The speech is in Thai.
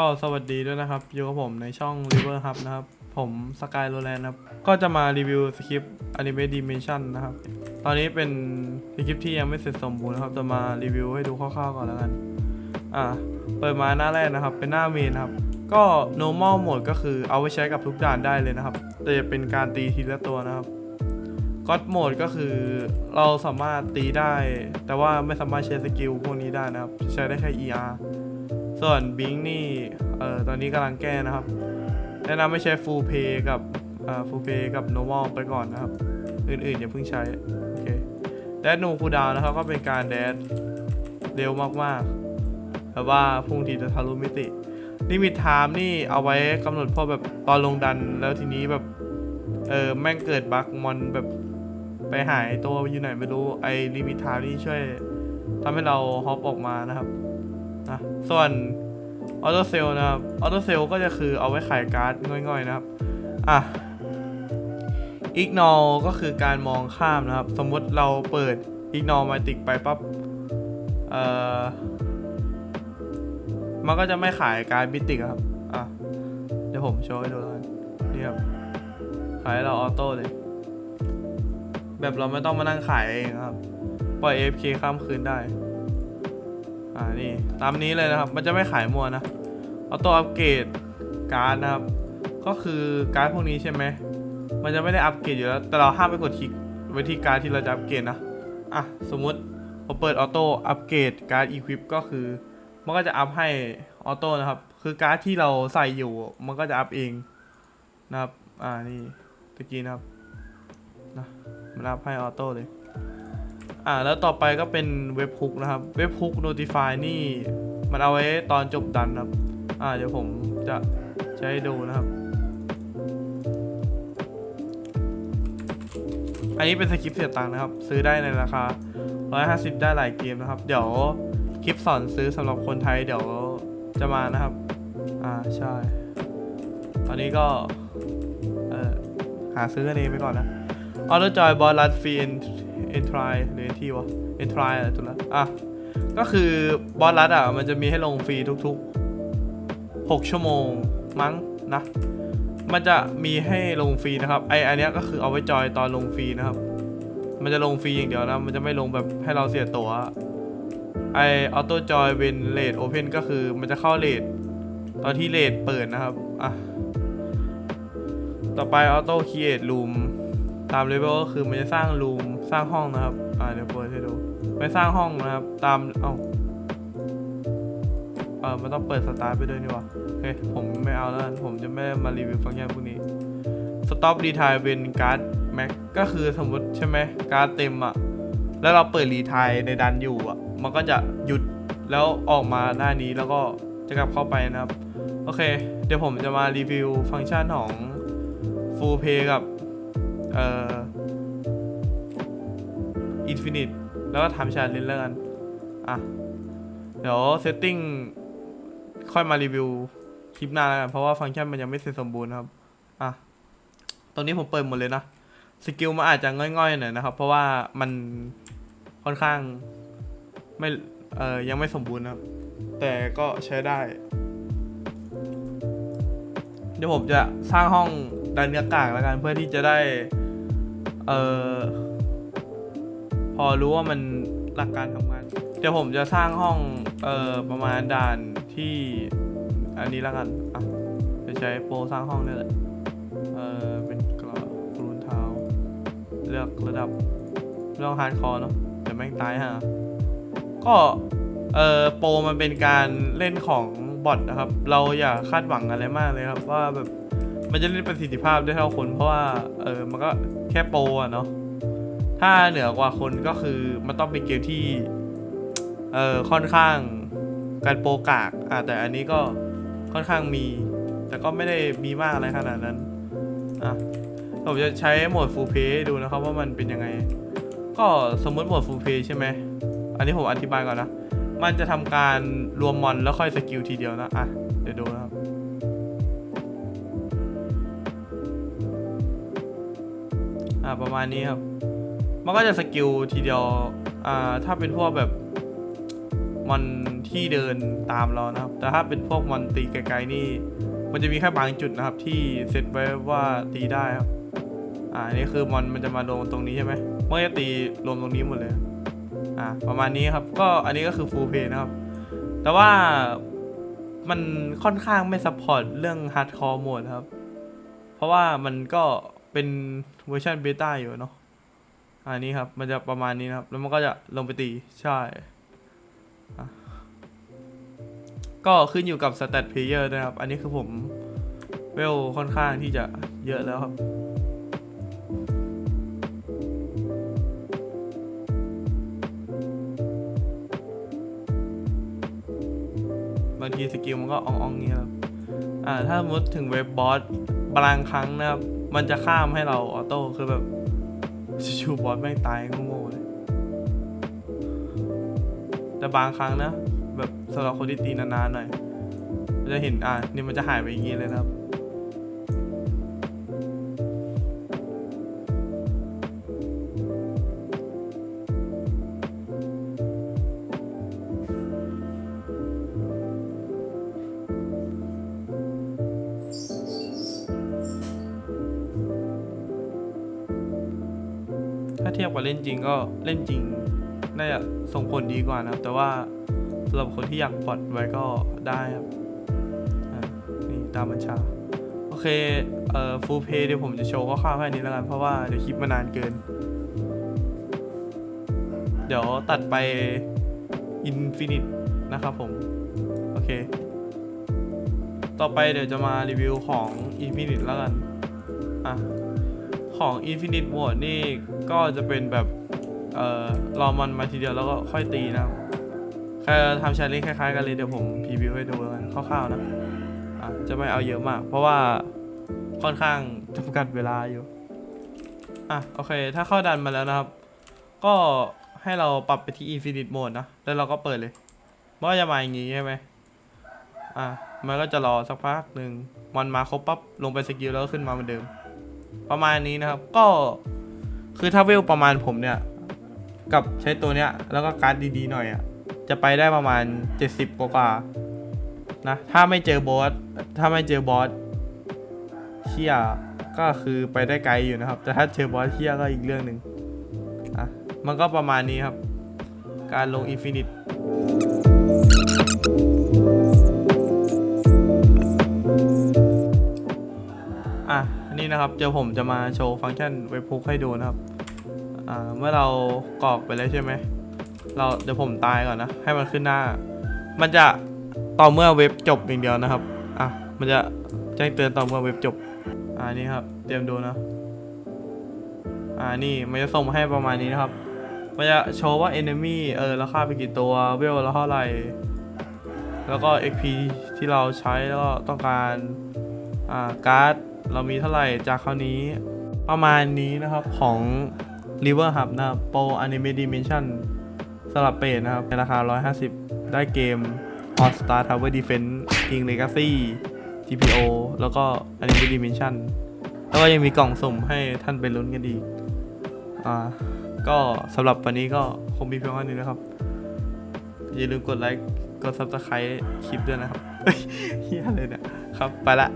ก็สวัสดีด้วยนะครับ อยู่กับผมในช่อง River Hub นะครับ ผมสกายโรแลนนะครับ ก็จะมารีวิวสคริปต์ Anime Dimension นะครับ ตอนนี้เป็นสคริปต์ที่ยังไม่เสร็จสมบูรณ์นะครับ จะมารีวิวให้ดูคร่าวๆก่อนแล้วกัน อ่า เปิดมาหน้าแรกนะครับ เป็นหน้าเมนครับ ก็ normal mode ก็คือเอาไว้ใช้กับทุกด่านได้เลยนะครับ แต่จะเป็นการตีทีละตัวนะครับ God mode ก็คือเราสามารถตีได้ แต่ว่าไม่สามารถใช้สกิลพวกนี้ได้นะครับ ใช้ได้แค่ ER ส่วนบิงนี่เอ่อตอนนี้กำลังแก้นะครับ แนะนำไม่ใช้ full pay กับเอ่อ full pay กับ normal ไปก่อนนะครับ อื่นๆอย่าเพิ่งใช้ โอเคแดดโนคูดาวนะครับก็เป็นการแดดเร็วมากๆแต่ว่าพุ่งทีจะทะลุมิติลิมิตไทม์นี่เอาไว้กำหนดพอแบบตอนลงดันแล้วทีนี้แบบเออแม่งเกิดบั๊กมอนแบบไปหายตัวอยู่ไหนไม่รู้ไอ้ลิมิตไทม์นี่ช่วยทำให้เราฮอปออกมานะครับ นะส่วนออโตเซลนะครับออโตเซลก็จะคือเอาไว้ขายการ์ดง่อยๆนะครับอะอีกนอก็คือการมองข้ามนะครับ สมมติเราเปิดอีกนอมาติกไปปั๊บเอ่อมันก็จะไม่ขายการบิติกครับอะเดี๋ยวผมโชว์ให้ดูแล้วกันนี่ครับขายเราออโต้เลย แบบเราไม่ต้องมานั่งขายเองครับ ปล่อย AFK ข้ามคืนได้ อ่านี่ตามนี้เลยนะครับ มันจะไม่ขายมัวนะ เอาตัวอัปเกรดการ์ดนะครับ ก็คือการ์ดพวกนี้ใช่ไหม มันจะไม่ได้อัปเกรดอยู่แล้ว แต่เราห้ามไปกดคลิกไว้ที่การ์ดที่เราจะอัปเกรดนะ อะ สมมุติผมเปิดออโต้อัปเกรดการ์ดอีควิปก็คือ มันก็จะอัพให้ออโต้นะครับ คือการ์ดที่เราใส่อยู่ มันก็จะอัพเองนะครับ อ่า นี่ตะกี้นะครับนะมันอัพให้ออโต้เลย อ่าแล้วต่อไปก็เป็นเว็บฮุกนะครับ เว็บฮุก notify นี่มันเอาไว้ตอนจบดันครับ อ่าเดี๋ยวผมจะใช้ให้ดูนะครับ อันนี้เป็นสคริปต์เสียตังค์นะครับ ซื้อได้ในราคา 150 ได้หลายเกมนะครับ เดี๋ยวคลิปสอนซื้อสำหรับคนไทยเดี๋ยวจะมานะครับ อ่าใช่ ตอนนี้ก็ เออหาซื้อกันเองไปก่อนนะออโต้จอยบอลลัดฟรีเอนทรายหรือเอนทีวะเอนทรายอะไรตัวละอะ ก็คือบอลลัดอะ มันจะมีให้ลงฟรีทุกๆ 6 ชั่วโมงมั้งนะ มันจะมีให้ลงฟรีนะครับ ไออันเนี้ยก็คือเอาไว้จอยตอนลงฟรีนะครับ มันจะลงฟรีอย่างเดียวนะ มันจะไม่ลงแบบให้เราเสียตัวไอออโต้จอยเวนเลดโอเพนก็คือมันจะเข้าเลดตอนที่เลดเปิดนะครับ อะ ต่อไปออโต้คีเอทรูมตามเลเวลก็คือมันจะสร้างรูม สร้างห้องนะครับ อ่าเดี๋ยวเปิดให้ดู ไปสร้างห้องนะครับ ตาม เอ้า เออมันต้องเปิดสตาร์ทไปด้วยนี่ว่าโอเค ผมไม่เอาแล้ว ผมจะไม่มารีวิวฟังก์ชันพวกนี้ Stop r e t i r e เป็นการ์ดแม็กก็คือสมมติใช่ไหมการ์ดเต็มอะแล้วเราเปิดรีทายในดันอยู่อะมันก็จะหยุดแล้วออกมาหน้านี้แล้วก็จะกลับเข้าไปนะครับ โอเค เดี๋ยวผมจะมารีวิวฟังก์ชันของ Full Pay กับ เอ่อ Infinite แล้วก็ทำชาเลนจ์แล้วกัน อะ เดี๋ยวเซตติ้งค่อยมารีวิวคลิปหน้าแล้วกัน เพราะว่าฟังก์ชันมันยังไม่เสร็จสมบูรณ์ครับ อะ ตอนนี้ผมเปิดหมดเลยนะ สกิลมันอาจจะง่อยๆหน่อยนะครับ เพราะว่ามันค่อนข้างไม่ เอ่อ ยังไม่สมบูรณ์นะครับ แต่ก็ใช้ได้ เดี๋ยวผมจะสร้างห้องดันเนื้อกากแล้วกันเพื่อที่จะได้ เอ่อ พอรู้ว่ามันหลักการทำงาน เดี๋ยวผมจะสร้างห้องเอ่อประมาณด่านที่อันนี้แล้วกันอะจะใช้โปรสร้างห้องนี่แหละเอ่อเป็นกรอบกรูนเท้าเลือกระดับเรื่องฮาร์ดคอร์เนาะเดี๋ยวแม่งตายฮะก็เอ่อโปรมันเป็นการเล่นของบอทนะครับ เราอย่าคาดหวังอะไรมากเลยครับว่าแบบมันจะเล่นประสิทธิภาพได้เท่าคนเพราะว่าเออมันก็แค่โปรอะเนาะ ถ้าเหนือกว่าคนก็คือมันต้องเป็นเกมที่เอ่อค่อนข้างการโปรกากอะแต่อันนี้ก็ค่อนข้างมี แต่ก็ไม่ได้มีมากอะไรขนาดนั้นอะผมจะใช้โหมด Full Play ให้ดูนะครับว่ามันเป็นยังไง ก็สมมติโหมด Full Play ใช่ไหมอันนี้ผมอธิบายก่อนนะ มันจะทำการรวมมอนแล้วค่อยสกิลทีเดียวนะอะเดี๋ยวดูนะครับอ่าประมาณนี้ครับ มันก็จะสกิลทีเดียว อ่า ถ้าเป็นพวกแบบมอนที่เดินตามเรานะครับ แต่ถ้าเป็นพวกมอนตีไกลๆนี่ มันจะมีแค่บางจุดนะครับ ที่เซตไว้ว่าตีได้ครับ อ่านี่คือมอนมันจะมารวมตรงนี้ใช่ไหมมันจะตีรวมตรงนี้หมดเลย อ่า ประมาณนี้ครับ ก็อันนี้ก็คือฟูลเพย์นะครับ แต่ว่ามันค่อนข้างไม่ซัพพอร์ตเรื่องฮาร์ดคอร์โหมดครับ เพราะว่ามันก็เป็นเวอร์ชันเบต้าอยู่เนาะ อันนี้ครับ มันจะประมาณนี้นะครับ แล้วมันก็จะลงไปตี ใช่ ก็ขึ้นอยู่กับสเตตเพลเยอร์ด้วยครับ อันนี้คือผมเวลค่อนข้างที่จะเยอะแล้วครับบางทีสกิลมันก็อ่องๆเงี้ยครับ อ่า ถ้ามมติถึงเว็บบอสบางครั้งนะครับ มันจะข้ามให้เราออโต้ คือแบบ ชูบอสแม่งตายโง่ๆเลย แต่บางครั้งนะ แบบสำหรับคนที่ตีนานๆหน่อย จะเห็นอะนี่มันจะหายไปอย่างนี้เลยนะครับ ถ้าเล่นจริงก็เล่นจริงน่าจะส่งผลดีกว่านะครับ แต่ว่าสำหรับคนที่อยากปลดไว้ก็ได้ครับนี่ตามบัญชา โอเค เอ่อฟูลเพย์เดี๋ยวผมจะโชว์คร่าวๆแค่นี้แล้วกันเพราะว่าเดี๋ยวคลิปมานานเกิน เดี๋ยวตัดไปอินฟินิตนะครับผม โอเค ต่อไปเดี๋ยวจะมารีวิวของ Infinite แล้วกัน อะ ของ Infinite Mode นี่ ก็จะเป็นแบบเอ่อรอมันมาทีเดียวแล้วก็ค่อยตีนะครับแค่ทำชาเลนจ์คล้ายๆกันเลยเดี๋ยวผมพรีวิวให้ดูกันคร่าวๆนะอะจะไม่เอาเยอะมาก เพราะว่าค่อนข้างจำกัดเวลาอยู่อะโอเค ถ้าเข้าดันมาแล้วนะครับ ก็ให้เราปรับไปที่ Infinite Mode นะ แล้วเราก็เปิดเลยมันก็จะมาอย่างงี้ใช่ไหมอะมันก็จะรอสักพักหนึ่งมันมาครบปั๊บลงไปสกิลแล้วก็ขึ้นมาเหมือนเดิม ประมาณนี้นะครับ ก็ คือถ้าเวลประมาณผมเนี่ย กับใช้ตัวเนี้ย แล้วก็การ์ดดีๆหน่อยอะ จะไปได้ประมาณ 70 กว่าๆนะ ถ้าไม่เจอบอส ถ้าไม่เจอบอสเชี่ยก็คือไปได้ไกลอยู่นะครับ แต่ถ้าเจอบอสเชี่ยก็อีกเรื่องหนึ่งอะ มันก็ประมาณนี้ครับ การลงอินฟินิต นนี้นะครับเดี๋ยวผมจะมาโชว์ฟังก์ชันเว็บพุกให้ดูนะครับอ่าเมื่อเรากรอกไปแล้วใช่ไหม เราเดี๋ยวผมตายก่อนนะ ให้มันขึ้นหน้า มันจะต่อเมื่อเว็บจบอย่างเดียวนะครับ อะ มันจะแจ้งเตือนต่อเมื่อเว็บจบ อ่านี่ครับ เตรียมดูนะ อ่านี่มันจะส่งมาให้ประมาณนี้นะครับ มันจะโชว์ว่า enemy เออเราฆ่าไปกี่ตัว เวลเราเท่าไหร่ แล้วก็ XP ที่เราใช้แล้วก็ต้องการ อ่า การ์ด เรามีเท่าไหร่จากคราวนี้ประมาณนี้นะครับของ River Hub นะครับ Pro Anime Dimension สลับเปรนะครับในราคา 150 ได้เกม All Star Tower Defense King Legacy GPO แล้วก็ Anime Dimension แล้วก็ยังมีกล่องสุ่มให้ท่านไปลุ้นกันอีกอ่าก็สำหรับวันนี้ก็คงมีเพียงเท่านี้นะครับ อย่าลืมกดไลค์ กด Subscribe คลิปด้วยนะครับเฮ้ยเฮียเนี่ย ครับ ไปละ